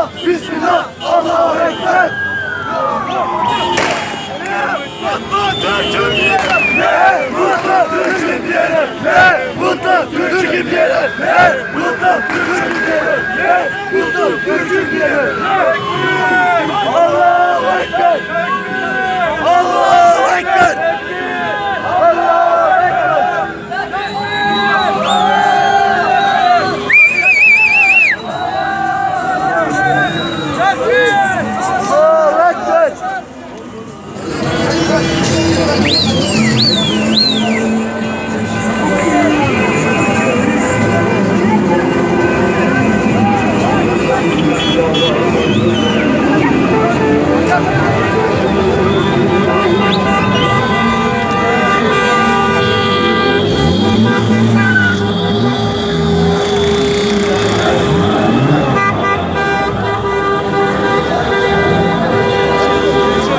Bismillah, Bismillah, Allahu Ekber. Türk'üm diyelim, ne mutlu Türk'üm diyelim, ne mutlu Türk'üm diyelim, ne mutlu Türk'üm diyelim, ne mutlu Türk'üm diyelim, ne